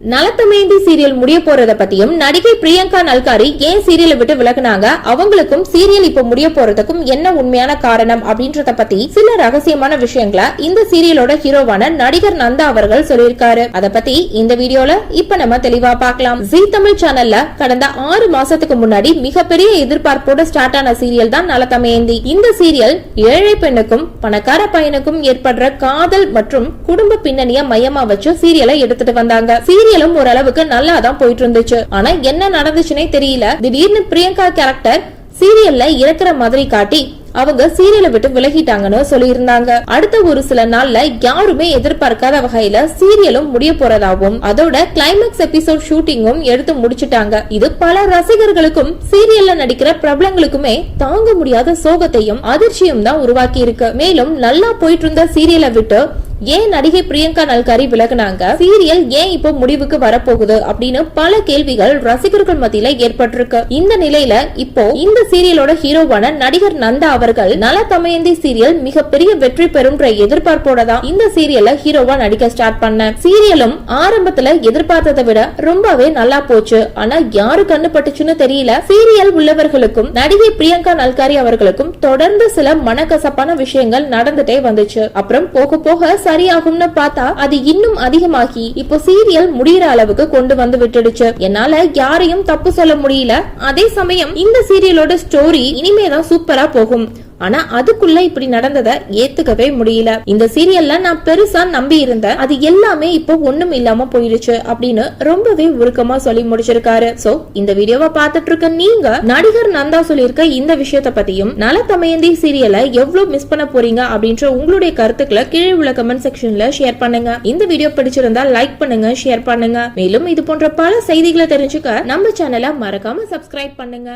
நலத்தமேந்தி serial முடிய போறத பத்தியும் நடிகை பிரியங்கா நல்காரி ஏன் சீரியலை விட்டு விலகுனாங்க? அவங்களுக்கும் சீரியல் இப்ப முடிய போறதுக்கும் என்ன உண்மையான காரணம் அப்படின்றத பத்தி சில ரகசியமான விஷயங்களை இந்த சீரியலோட ஹீரோவான நடிகர் நந்தா அவர்கள் சொல்லியிருக்காரு. அத பத்தி இந்த வீடியோல இப்ப நம்ம தெளிவா பார்க்கலாம். ஜி தமிழ் சேனல்ல கடந்த ஆறு மாசத்துக்கு முன்னாடி மிகப்பெரிய எதிர்பார்ப்போட ஸ்டார்ட் ஆன சீரியல் தான் நலத்தமேந்தி. இந்த சீரியல் ஏழை பெண்ணுக்கும் பணக்கார பையனுக்கும் ஏற்படுற காதல் மற்றும் குடும்ப பின்னணிய மையமா வச்சு சீரியலை எடுத்துட்டு வந்தாங்க. சீரியல் சீரியலும் ஓரளவுக்கு நல்லா தான் போயிட்டு இருந்துச்சு ஆனா என்ன நடந்துச்சுன்னே தெரியல. திடீர்னு பிரியங்கா கேரக்டர் சீரியல்ல இறக்குற மாதிரி காட்டி அவங்க சீரியலை விட்டு விலகிட்டாங்கன்னு சொல்லியிருந்தாங்க. அடுத்த ஒரு சில நாள்ல யாருமே எதிர்பார்க்காத வகையில சீரியலும் முடிய போறதாகவும் அதோட கிளைமேக்ஸ் எபிசோட் ஷூட்டிங்கும் எடுத்து முடிச்சிட்டாங்க. இது பல ரசிகர்களுக்கும் சீரியல்ல நடிக்கிற பிரபலங்களுக்குமே தாங்க முடியாத சோகத்தையும் அதிர்ச்சியும் தான் உருவாக்கி இருக்கு மேலும் நல்லா போயிட்டு இருந்த சீரியலை விட்டு ஏன் நடிகை பிரியங்கா நல்காரி விலகுனாங்க? சீரியல் ஏன் இப்போ முடிவுக்கு வரப்போகுது? அப்படின்னு பல கேள்விகள் ரசிகர்கள் மத்தியில ஏற்பட்டிருக்கு. இந்த நிலையில இப்போ இந்த சீரியலோட ஹீரோவான நடிகர் நந்தா அவர்கள் நல தமயந்தி சீரியல் மிகப்பெரிய வெற்றி பெறும்ன்ற எதிர்பார்ப்போட தான் இந்த சீரியல்ல ஹீரோவா நடிக்க ஸ்டார்ட் பண்ண. சீரியலும் ஆரம்பத்துல எதிர்பார்த்ததை விட ரொம்பவே நல்லா போச்சு. ஆனா யாரு கண்ணு பட்டுச்சுன்னு தெரியல. சீரியல் உள்ளவர்களுக்கும் நடிகை பிரியங்கா நல்காரி அவர்களுக்கும் தொடர்ந்து சில மனக்கசப்பான விஷயங்கள் நடந்துட்டே வந்துச்சு. அப்புறம் போக போக சரியாகும்னு பார்த்தா அது இன்னும் அதிகமாகி இப்போ சீரியல் முடியற அளவுக்கு கொண்டு வந்து விட்டுடுச்சு. என்னால யாரையும் தப்பு சொல்ல முடியல. அதே சமயம் இந்த சீரியலோட ஸ்டோரி இனிமேதான் சூப்பரா போகும். ஆனா அதுக்குள்ள இப்படி நடந்ததை ஏத்துக்கவே முடியல. இந்த சீரியல்ல நான் பெருசா நம்பி இருந்தேன். அது எல்லாமே இப்போ ஒண்ணும் இல்லாம போயிடுச்சு அப்படின்னு ரொம்பவே உருக்கமா சொல்லி முடிச்சிருக்காரு. சோ இந்த வீடியோவை பார்த்துட்டு இருக்க நீங்க நடிகர் நந்தா சொல்லியிருக்க இந்த விஷயத்த பத்தியும் நல தமயந்தி சீரியலை எவ்வளவு மிஸ் பண்ண போறீங்க அப்படின்ற உங்களுடைய கருத்துக்களை கீழே உள்ள கமெண்ட் செக்ஷன்ல ஷேர் பண்ணுங்க. இந்த வீடியோ பிடிச்சிருந்தா லைக் பண்ணுங்க ஷேர் பண்ணுங்க. மேலும் இது போன்ற பல செய்திகளை தெரிஞ்சுக்க நம்ம சேனலை மறக்காம சப்ஸ்கிரைப் பண்ணுங்க.